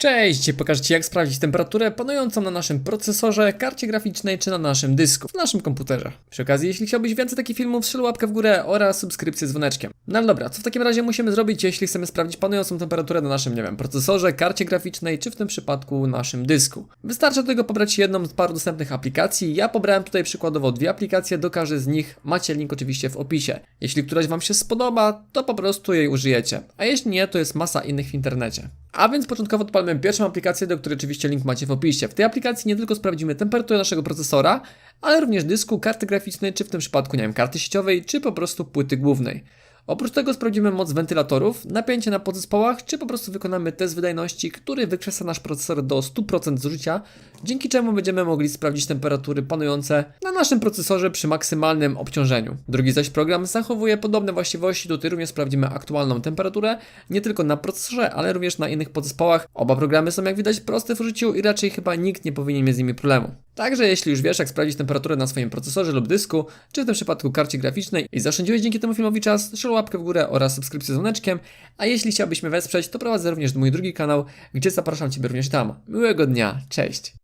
Cześć, pokażę Ci jak sprawdzić temperaturę panującą na naszym procesorze, karcie graficznej czy na naszym dysku, w naszym komputerze. Przy okazji, jeśli chciałbyś więcej takich filmów, strzel łapkę w górę oraz subskrypcję z dzwoneczkiem. No ale dobra, co w takim razie musimy zrobić, jeśli chcemy sprawdzić panującą temperaturę na naszym, nie wiem, procesorze, karcie graficznej czy w tym przypadku naszym dysku? Wystarczy do tego pobrać jedną z paru dostępnych aplikacji. Ja pobrałem tutaj przykładowo dwie aplikacje, do każdej z nich macie link oczywiście w opisie. Jeśli któraś Wam się spodoba, to po prostu jej użyjecie, a jeśli nie, to jest masa innych w internecie. A więc początkowo odpalmy pierwszą aplikację, do której oczywiście link macie w opisie. W tej aplikacji nie tylko sprawdzimy temperaturę naszego procesora, ale również dysku, karty graficznej, czy w tym przypadku, nie wiem, karty sieciowej, czy po prostu płyty głównej. Oprócz tego sprawdzimy moc wentylatorów, napięcie na podzespołach, czy po prostu wykonamy test wydajności, który wykrzesa nasz procesor do 100% zużycia, dzięki czemu będziemy mogli sprawdzić temperatury panujące na naszym procesorze przy maksymalnym obciążeniu. Drugi zaś program zachowuje podobne właściwości, tutaj również sprawdzimy aktualną temperaturę, nie tylko na procesorze, ale również na innych podzespołach. Oba programy są jak widać proste w użyciu i raczej chyba nikt nie powinien mieć z nimi problemu. Także jeśli już wiesz jak sprawdzić temperaturę na swoim procesorze lub dysku, czy w tym przypadku karcie graficznej i zaoszczędziłeś dzięki temu filmowi czas, strzel łapkę w górę oraz subskrypcję z dzwoneczkiem, a jeśli chciałbyś mnie wesprzeć, to prowadzę również mój drugi kanał, gdzie zapraszam Ciebie również tam. Miłego dnia, cześć!